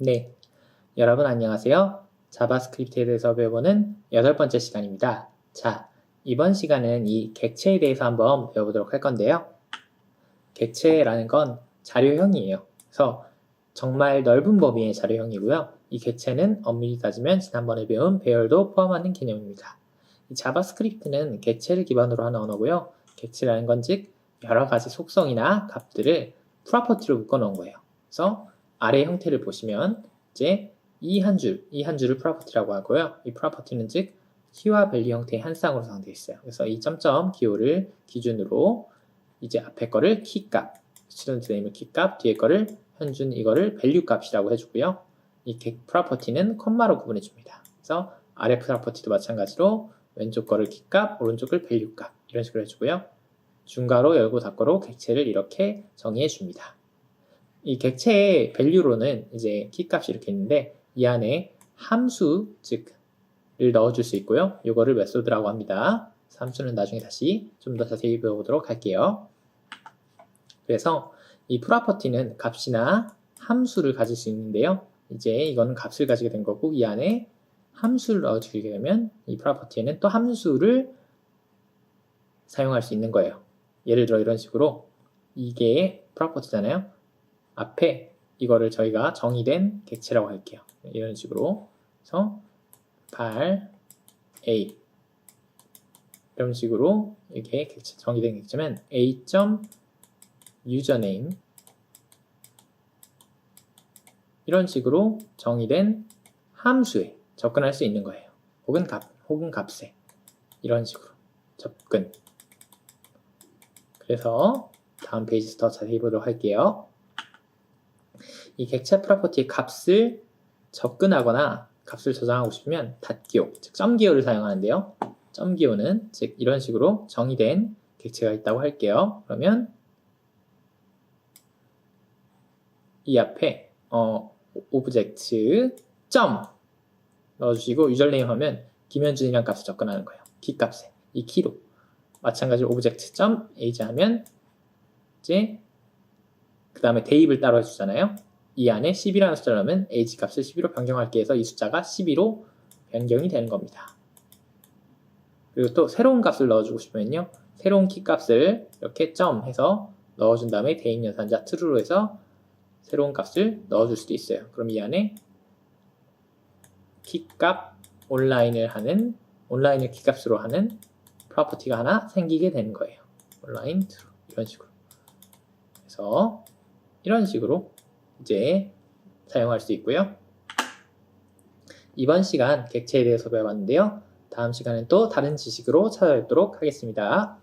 네, 여러분 안녕하세요. 자바스크립트에 대해서 배워보는 여덟 번째 시간입니다. 자, 이번 시간은 이 객체에 대해서 한번 배워보도록 할 건데요. 객체라는 건 자료형이에요. 그래서 정말 넓은 범위의 자료형이고요. 이 객체는 엄밀히 따지면 지난번에 배운 배열도 포함하는 개념입니다. 이 자바스크립트는 객체를 기반으로 하는 언어고요. 객체라는 건 즉 여러 가지 속성이나 값들을 프로퍼티로 묶어 놓은 거예요. 그래서 아래 형태를 보시면 이제 이 한 줄, 이 한 줄을 프로퍼티라고 하고요. 이 프로퍼티는 즉 키와 밸류 형태의 한 쌍으로 구성되어 있어요. 그래서 이 점점 기호를 기준으로 이제 앞에 거를 키 값, 스튜던트 네임을 키 값, 뒤에 거를 현준 이거를 밸류 값이라고 해주고요. 이 프로퍼티는 컴마로 구분해 줍니다. 그래서 아래 프로퍼티도 마찬가지로 왼쪽 거를 키 값, 오른쪽을 밸류 값 이런 식으로 해주고요. 중괄호, 열고 닫고로 객체를 이렇게 정의해 줍니다. 이 객체의 밸류로는 이제 키값이 이렇게 있는데 이 안에 함수 즉을 넣어줄 수 있고요. 이거를 메소드라고 합니다. 함수는 나중에 다시 좀 더 자세히 배워보도록 할게요. 그래서 이 프로퍼티는 값이나 함수를 가질 수 있는데요. 이제 이거는 값을 가지게 된 거고 이 안에 함수를 넣어주게 되면 이 프로퍼티에는 또 함수를 사용할 수 있는 거예요. 예를 들어 이런 식으로 이게 프로퍼티잖아요. 앞에 이거를 저희가 정의된 객체라고 할게요. 이런 식으로 그래서 발 a 이런 식으로 이게 객체, 정의된 객체면 a. username 이런 식으로 정의된 함수에 접근할 수 있는 거예요. 혹은 값, 혹은 값에 이런 식으로 접근. 그래서 다음 페이지 에서 더 자세히 보도록 할게요. 이 객체 프로퍼티의 값을 접근하거나 값을 저장하고 싶으면 닷기호, 즉 점기호를 사용하는데요. 점기호는 즉 이런 식으로 정의된 객체가 있다고 할게요. 그러면 이 앞에 어, 오브젝트 점 넣어주시고 유저네임 하면 김현준이란 값을 접근하는 거예요. 키 값에 이 키로 마찬가지로 오브젝트 점 age 하면 이제 그 다음에 대입을 따로 해주잖아요. 이 안에 10이라는 숫자를 넣으면 age 값을 12로 변경할게 해서 이 숫자가 12로 변경이 되는 겁니다. 그리고 또 새로운 값을 넣어주고 싶으면요. 새로운 키 값을 이렇게 점 해서 넣어준 다음에 대입 연산자 true로 해서 새로운 값을 넣어줄 수도 있어요. 그럼 이 안에 키값 온라인을 하는 온라인을 키값으로 하는 프로퍼티가 하나 생기게 되는 거예요. 온라인 true 이런 식으로. 그래서 이런 식으로 이제 사용할 수 있고요. 이번 시간 객체에 대해서 배워봤는데요. 다음 시간엔 또 다른 지식으로 찾아뵙도록 하겠습니다.